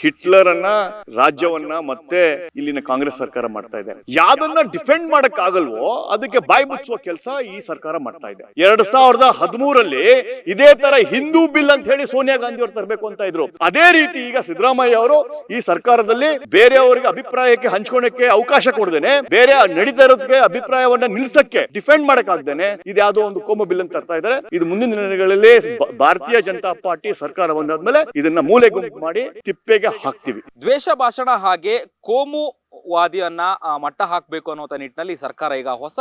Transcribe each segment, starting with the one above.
Hitler ಅನ್ನ ರಾಜ್ಯವನ್ನ ಮತ್ತೆ ಇಲ್ಲಿನ ಕಾಂಗ್ರೆಸ್ ಸರ್ಕಾರ ಮಾಡ್ತಾ ಇದೆ. ಯಾವ್ದನ್ನ ಡಿಫೆಂಡ್ ಮಾಡಕ್ ಆಗಲ್ವೋ ಅದಕ್ಕೆ ಬಾಯಿ ಮುಚ್ಚುವ ಕೆಲಸ ಈ ಸರ್ಕಾರ ಮಾಡ್ತಾ ಇದೆ. ಎರಡ್ ಸಾವಿರದ ಹದಿಮೂರಲ್ಲಿ ಇದೇ ತರ ಹಿಂದೂ ಬಿಲ್ ಅಂತ ಹೇಳಿ ಸೋನಿಯಾ ಗಾಂಧಿ ಅವರು ತರಬೇಕು ಅಂತ ಇದ್ರು. ಅದೇ ರೀತಿ ಈಗ ಸಿದ್ದರಾಮಯ್ಯ ಅವರು ಈ ಸರ್ಕಾರದಲ್ಲಿ ಬೇರೆಯವರಿಗೆ ಅಭಿಪ್ರಾಯಕ್ಕೆ ಹಂಚ್ಕೊಳಕ್ಕೆ ಅವಕಾಶ ಕೊಡದೇನೆ, ಬೇರೆ ನಡೀತಾ ಅಭಿಪ್ರಾಯವನ್ನ ನಿಲ್ಸಕ್ಕೆ ಡಿಫೆಂಡ್ ಮಾಡಕ್ ಆಗ್ದೇನೆ ಇದು ಯಾವ್ದೋ ಒಂದು ಕೋಮ ಬಿಲ್ ಅಂತ ತರ್ತಾ ಇದ್ದಾರೆ ಇದು ಮುಂದಿನ ದಿನಗಳಲ್ಲಿ ಭಾರತೀಯ ಜನತಾ ಪಾರ್ಟಿ ಸರ್ಕಾರ ಬಂದಾದ್ಮೇಲೆ ಇದನ್ನ ಮೂಲೆ ಗುಂಪು ಮಾಡಿ ತಿಪ್ಪೆಗೆ ಹಾಕ್ತಿವಿ. ದ್ವೇಷ ಭಾಷಣ ಹಾಗೆ ಕೋಮು ವಾದಿಯನ್ನ ಮಟ್ಟ ಹಾಕಬೇಕು ಅನ್ನುವಂಥ ನಿಟ್ಟಿನಲ್ಲಿ ಸರ್ಕಾರ ಈಗ ಹೊಸ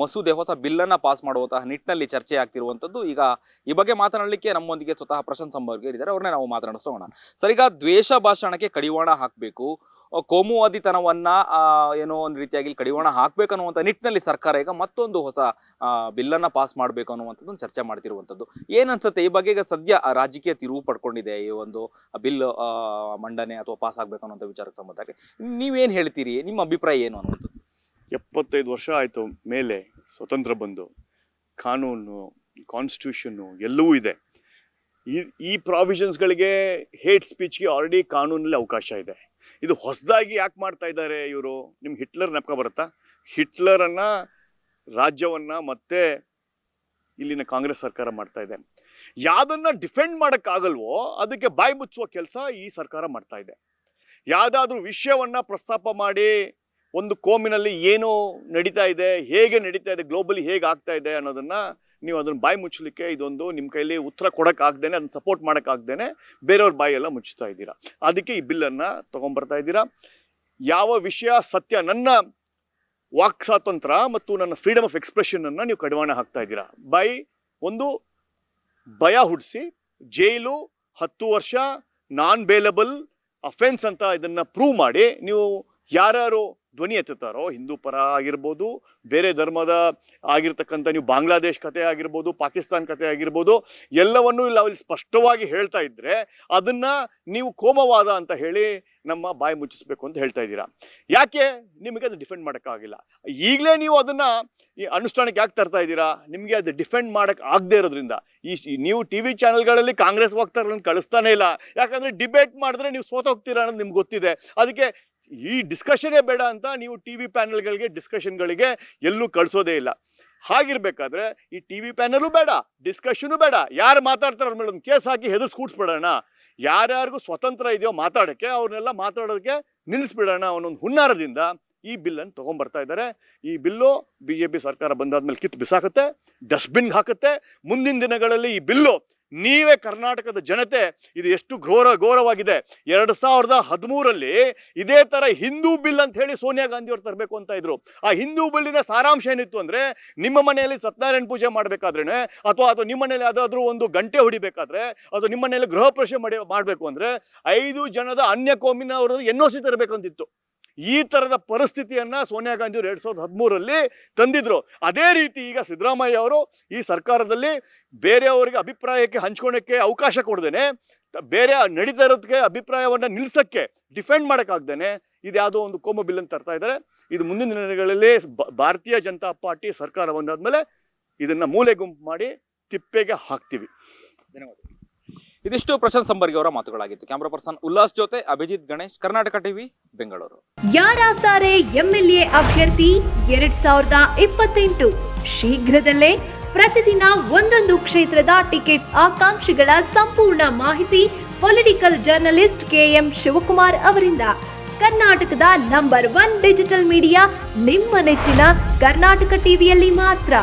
ಮಸೂದೆ, ಹೊಸ ಬಿಲ್ಲನ್ನು ಪಾಸ್ ಮಾಡುವಂತಹ ನಿಟ್ಟಿನಲ್ಲಿ ಚರ್ಚೆ ಆಗ್ತಿರುವಂತದ್ದು. ಈಗ ಈ ಬಗ್ಗೆ ಮಾತನಾಡಲಿಕ್ಕೆ ನಮ್ಮೊಂದಿಗೆ ಸ್ವತಃ ಪ್ರಶಾಂತ್ ಸಂಬರ್ಗೆ ಇದ್ದಾರೆ. ಅವ್ರನ್ನೇ ನಾವು ಮಾತನಾಡಿಸೋಣ. ಸರ್, ಈಗ ದ್ವೇಷ ಭಾಷಣಕ್ಕೆ ಕಡಿವಾಣ ಹಾಕಬೇಕು. ಕೋಮುವಾದಿತನವನ್ನ ಏನೋ ಒಂದು ರೀತಿಯಾಗಿ ಕಡಿವಾಣ ಹಾಕ್ಬೇಕು ಅನ್ನುವಂಥ ನಿಟ್ಟಿನಲ್ಲಿ ಸರ್ಕಾರ ಈಗ ಮತ್ತೊಂದು ಹೊಸ ಬಿಲ್ಲನ್ನು ಪಾಸ್ ಮಾಡಬೇಕು ಅನ್ನುವಂಥದ್ದು ಚರ್ಚೆ ಮಾಡ್ತಿರುವಂಥದ್ದು. ಏನನ್ಸುತ್ತೆ ಈ ಬಗ್ಗೆ ಈಗ ಸದ್ಯ ರಾಜಕೀಯ ತಿರುವು ಪಡ್ಕೊಂಡಿದೆ ಈ ಒಂದು ಬಿಲ್ ಮಂಡನೆ ಅಥವಾ ಪಾಸ್ ಆಗ್ಬೇಕು ಅನ್ನುವಂಥ ವಿಚಾರಕ್ಕೆ ಸಂಬಂಧಕ್ಕೆ ನೀವೇನು ಹೇಳ್ತೀರಿ? ನಿಮ್ಮ ಅಭಿಪ್ರಾಯ ಏನು ಅನ್ನುವಂಥದ್ದು? ಎಪ್ಪತ್ತೈದು ವರ್ಷ ಆಯ್ತು ಮೇಲೆ ಸ್ವತಂತ್ರ ಬಂದು, ಕಾನೂನು ಕಾನ್ಸ್ಟಿಟ್ಯೂಷನ್ನು ಎಲ್ಲವೂ ಇದೆ. ಈ ಈ ಪ್ರಾವಿಷನ್ಸ್ಗಳಿಗೆ ಹೇಟ್ ಸ್ಪೀಚ್ಗೆ ಆಲ್ರೆಡಿ ಕಾನೂನಲ್ಲಿ ಅವಕಾಶ ಇದೆ. ಇದು ಹೊಸದಾಗಿ ಯಾಕೆ ಮಾಡ್ತಾ ಇದ್ದಾರೆ ಇವರು? ನಿಮ್ಗೆ ಹಿಟ್ಲರ್ ನೆಪಕ ಬರುತ್ತಾ? ಹಿಟ್ಲರನ್ನ ರಾಜ್ಯವನ್ನ ಮತ್ತೆ ಇಲ್ಲಿನ ಕಾಂಗ್ರೆಸ್ ಸರ್ಕಾರ ಮಾಡ್ತಾ ಇದೆ. ಯಾವ್ದನ್ನ ಡಿಫೆಂಡ್ ಮಾಡೋಕ್ಕಾಗಲ್ವೋ ಅದಕ್ಕೆ ಬಾಯಿ ಮುಚ್ಚುವ ಕೆಲಸ ಈ ಸರ್ಕಾರ ಮಾಡ್ತಾ ಇದೆ. ಯಾವುದಾದ್ರೂ ವಿಷಯವನ್ನ ಪ್ರಸ್ತಾಪ ಮಾಡಿ ಒಂದು ಕೋಮಿನಲ್ಲಿ ಏನು ನಡೀತಾ ಇದೆ, ಹೇಗೆ ನಡೀತಾ ಇದೆ ಗ್ಲೋಬಲಿ ಹೇಗೆ ಆಗ್ತಾ ಇದೆ ಅನ್ನೋದನ್ನ ನೀವು ಅದನ್ನು ಬಾಯಿ ಮುಚ್ಚಲಿಕ್ಕೆ ಇದೊಂದು ನಿಮ್ಮ ಕೈಲಿ ಉತ್ತರ ಕೊಡೋಕ್ಕಾಗ್ದೇ ಅದನ್ನು ಸಪೋರ್ಟ್ ಮಾಡೋಕ್ಕಾಗ್ದೇನೆ ಬೇರೆಯವ್ರ ಬಾಯೆಲ್ಲ ಮುಚ್ಚುತ್ತಾ ಇದ್ದೀರಾ? ಅದಕ್ಕೆ ಈ ಬಿಲ್ಲನ್ನು ತೊಗೊಂಬರ್ತಾ ಇದ್ದೀರಾ? ಯಾವ ವಿಷಯ ಸತ್ಯ ನನ್ನ ವಾಕ್ ಸ್ವಾತಂತ್ರ್ಯ ಮತ್ತು ನನ್ನ ಫ್ರೀಡಮ್ ಆಫ್ ಎಕ್ಸ್ಪ್ರೆಷನನ್ನು ನೀವು ಕಡಿವಾಣ ಹಾಕ್ತಾ ಇದ್ದೀರಾ? ಬೈ ಒಂದು ಭಯ ಹುಟ್ಟಿಸಿ ಜೈಲು ಹತ್ತು ವರ್ಷ ನಾನ್ ಬೇಲಬಲ್ ಅಫೆನ್ಸ್ ಅಂತ ಇದನ್ನು ಪ್ರೂವ್ ಮಾಡಿ, ನೀವು ಯಾರ್ಯಾರು ಧ್ವನಿ ಎತ್ತುತ್ತಾರೋ, ಹಿಂದೂ ಪರ ಆಗಿರ್ಬೋದು, ಬೇರೆ ಧರ್ಮದ ಆಗಿರ್ತಕ್ಕಂಥ ನೀವು ಬಾಂಗ್ಲಾದೇಶ್ ಕತೆ ಆಗಿರ್ಬೋದು, ಪಾಕಿಸ್ತಾನ್ ಕತೆ ಆಗಿರ್ಬೋದು, ಎಲ್ಲವನ್ನೂ ಇಲ್ಲಿ ಅಲ್ಲಿ ಸ್ಪಷ್ಟವಾಗಿ ಹೇಳ್ತಾ ಇದ್ರೆ ಅದನ್ನ ನೀವು ಕೋಮವಾದ ಅಂತ ಹೇಳಿ ನಮ್ಮ ಬಾಯಿ ಮುಚ್ಚಿಸ್ಬೇಕು ಅಂತ ಹೇಳ್ತಾ ಇದ್ದೀರಾ. ಯಾಕೆ? ನಿಮಗೆ ಅದು ಡಿಫೆಂಡ್ ಮಾಡೋಕ್ಕಾಗಿಲ್ಲ. ಈಗಲೇ ನೀವು ಅದನ್ನು ಈ ಅನುಷ್ಠಾನಕ್ಕೆ ಯಾಕೆ ತರ್ತಾ ಇದ್ದೀರಾ? ನಿಮಗೆ ಅದು ಡಿಫೆಂಡ್ ಮಾಡೋಕ್ಕೆ ಆಗದೆ ಇರೋದ್ರಿಂದ. ಈ ಈ- ನೀವು ಟಿ ವಿ ಚಾನೆಲ್ಗಳಲ್ಲಿ ಕಾಂಗ್ರೆಸ್ ವಕ್ತಾರರನ್ನು ಕಳಿಸ್ತಾನೆ ಇಲ್ಲ. ಯಾಕಂದರೆ ಡಿಬೇಟ್ ಮಾಡಿದ್ರೆ ನೀವು ಸೋತೋಗ್ತೀರಾ ಅನ್ನೋದು ನಿಮ್ಗೆ ಗೊತ್ತಿದೆ. ಅದಕ್ಕೆ ಈ ಡಿಸ್ಕಷನ್ನೇ ಬೇಡ ಅಂತ ನೀವು ಟಿ ವಿ ಪ್ಯಾನೆಲ್ಗಳಿಗೆ ಡಿಸ್ಕಷನ್ಗಳಿಗೆ ಎಲ್ಲೂ ಕಳಿಸೋದೇ ಇಲ್ಲ. ಹಾಗಿರ್ಬೇಕಾದ್ರೆ ಈ ಟಿ ವಿ ಪ್ಯಾನಲು ಬೇಡ ಡಿಸ್ಕಷನು ಬೇಡ. ಯಾರು ಮಾತಾಡ್ತಾರೋ ಮೇಡಮ್ ಕೇಸ್ ಹಾಕಿ ಹೆದರ್ಸ್ ಕೂಡ್ಸ್ಬಿಡೋಣ. ಯಾರ್ಯಾರಿಗೂ ಸ್ವತಂತ್ರ ಇದೆಯೋ ಮಾತಾಡೋಕ್ಕೆ, ಅವ್ರನ್ನೆಲ್ಲ ಮಾತಾಡೋದಕ್ಕೆ ನಿಲ್ಲಿಸ್ಬಿಡೋಣ ಅವನೊಂದು ಹುನ್ನಾರದಿಂದ ಈ ಬಿಲ್ಲನ್ನು ತೊಗೊಂಬರ್ತಾ ಇದ್ದಾರೆ. ಈ ಬಿಲ್ಲು ಬಿ ಜೆ ಪಿ ಸರ್ಕಾರ ಬಂದಾದ್ಮೇಲೆ ಕಿತ್ತು ಬಿಸಾಕುತ್ತೆ ಡಸ್ಟ್ಬಿನ್ಗೆ ಹಾಕುತ್ತೆ. ಮುಂದಿನ ದಿನಗಳಲ್ಲಿ ಈ ಬಿಲ್ಲು ನೀವೇ ಕರ್ನಾಟಕದ ಜನತೆ, ಇದು ಎಷ್ಟು ಘೋರ ಘೋರವಾಗಿದೆ. ಎರಡು ಸಾವಿರದ ಹದಿಮೂರಲ್ಲಿ ಇದೇ ತರ ಹಿಂದೂ ಬಿಲ್ ಅಂತ ಹೇಳಿ ಸೋನಿಯಾ ಗಾಂಧಿ ಅವ್ರು ತರಬೇಕು ಅಂತ ಇದ್ರು. ಆ ಹಿಂದೂ ಬಿಲ್ಲಿನ ಸಾರಾಂಶ ಏನಿತ್ತು ಅಂದ್ರೆ, ನಿಮ್ಮ ಮನೆಯಲ್ಲಿ ಸತ್ಯನಾರಾಯಣ ಪೂಜೆ ಮಾಡ್ಬೇಕಾದ್ರೇನೆ, ಅಥವಾ ಅಥವಾ ನಿಮ್ಮ ಮನೆಯಲ್ಲಿ ಯಾವ್ದಾದ್ರು ಒಂದು ಗಂಟೆ ಹೊಡಿಬೇಕಾದ್ರೆ ಅಥವಾ ನಿಮ್ಮ ಮನೆಯಲ್ಲಿ ಗೃಹ ಪ್ರವೇಶ ಮಾಡಿ, ಮಾಡಬೇಕು ಅಂದ್ರೆ, ಐದು ಜನದ ಅನ್ಯ ಕೋಮಿನವರು ಎನ್ ಒ ಸಿ ತರಬೇಕಂತಿತ್ತು. ಈ ತರದ ಪರಿಸ್ಥಿತಿಯನ್ನ ಸೋನಿಯಾ ಗಾಂಧಿ ಅವರು ಎರಡ್ ಸಾವಿರದ ಹದಿಮೂರಲ್ಲಿ ತಂದಿದ್ರು. ಅದೇ ರೀತಿ ಈಗ ಸಿದ್ದರಾಮಯ್ಯ ಅವರು ಈ ಸರ್ಕಾರದಲ್ಲಿ ಬೇರೆಯವರಿಗೆ ಅಭಿಪ್ರಾಯಕ್ಕೆ ಹಂಚ್ಕೊಳಕ್ಕೆ ಅವಕಾಶ ಕೊಡ್ದೇನೆ ಬೇರೆ ನಡೀತಾ ಇರೋದಕ್ಕೆ ಅಭಿಪ್ರಾಯವನ್ನ ನಿಲ್ಸಕ್ಕೆ ಡಿಫೆಂಡ್ ಮಾಡೋಕ್ಕಾಗ್ದೇನೆ ಇದು ಯಾವುದೋ ಒಂದು ಕೋಮ ಬಿಲ್ ಅಂತ ತರ್ತಾ ಇದ್ದಾರೆ. ಇದು ಮುಂದಿನ ದಿನಗಳಲ್ಲಿ ಭಾರತೀಯ ಜನತಾ ಪಾರ್ಟಿ ಸರ್ಕಾರ ಬಂದಾದ್ಮೇಲೆ ಇದನ್ನ ಮೂಲೆ ಗುಂಪು ಮಾಡಿ ತಿಪ್ಪೆಗೆ ಹಾಕ್ತಿವಿ. ಇದಿಷ್ಟು ಪ್ರಶಾಂತ್ ಸಂಬರ್ಗಿ ಅವರ ಮಾತುಗಳಾಗಿತ್ತು ಕ್ಯಾಮರಾ ಪರ್ಸನ್ ಉಲ್ಲಾಸ್ ಜೊತೆ ಅಭಿಜಿತ್ ಗಣೇಶ್, ಕರ್ನಾಟಕ ಟಿವಿ, ಬೆಂಗಳೂರು. ಯಾರಾಗ್ತಾರೆ ಎಂಎಲ್ಎ ಅಭ್ಯರ್ಥಿ ಎರಡ್ ಸಾವಿರದ ಇಪ್ಪತ್ತೆಂಟು. ಶೀಘ್ರದಲ್ಲೇ ಪ್ರತಿದಿನ ಒಂದೊಂದು ಕ್ಷೇತ್ರದ ಟಿಕೆಟ್ ಆಕಾಂಕ್ಷಿಗಳ ಸಂಪೂರ್ಣ ಮಾಹಿತಿ ಪೊಲಿಟಿಕಲ್ ಜರ್ನಲಿಸ್ಟ್ ಕೆಎಂ ಶಿವಕುಮಾರ್ ಅವರಿಂದ. ಕರ್ನಾಟಕದ ನಂಬರ್ ಒನ್ ಡಿಜಿಟಲ್ ಮೀಡಿಯಾ ನಿಮ್ಮ ನೆಚ್ಚಿನ ಕರ್ನಾಟಕ ಟಿವಿಯಲ್ಲಿ ಮಾತ್ರ.